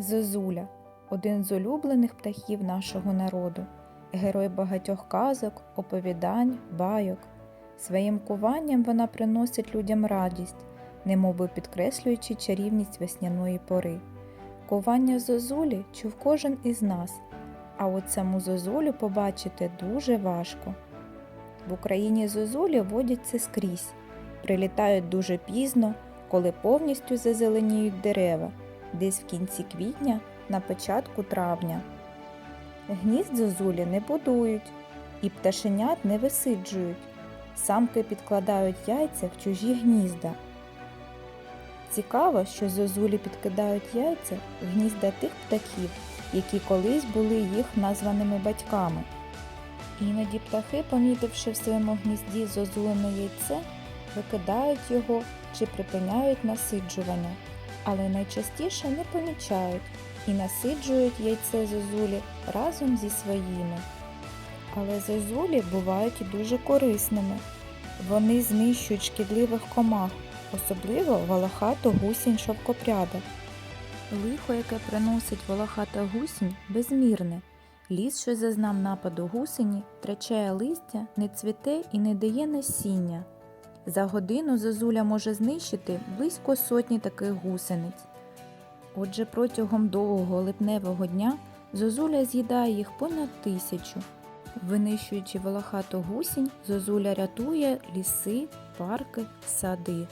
Зозуля один з улюблених птахів нашого народу, герой багатьох казок, оповідань, байок. Своїм куванням вона приносить людям радість, немовби підкреслюючи чарівність весняної пори. Кування зозулі чув кожен із нас, а от саму зозулю побачити дуже важко. В Україні зозулі водяться скрізь, прилітають дуже пізно, коли повністю зазеленіють дерева, десь в кінці квітня на початку травня. Гнізд зозулі не будують і пташенят не висиджують. Самки підкладають яйця в чужі гнізда. Цікаво, що зозулі підкидають яйця в гнізда тих птахів, які колись були їх названими батьками. Іноді птахи, помітивши в своєму гнізді зозулене яйце, викидають його чи припиняють насиджування, але найчастіше не помічають і насиджують яйце зозулі разом зі своїми. Але зозулі бувають і дуже корисними. Вони знищують шкідливих комах, особливо волохату гусінь шовкопряда. Лихо, яке приносить волохата гусінь, безмірне. Ліс, що зазнав нападу гусені, втрачає листя, не цвіте і не дає насіння. За годину зозуля може знищити близько сотні таких гусениць. Отже, протягом довгого липневого дня зозуля з'їдає їх понад тисячу. Винищуючи волохату гусінь, зозуля рятує ліси, парки, сади.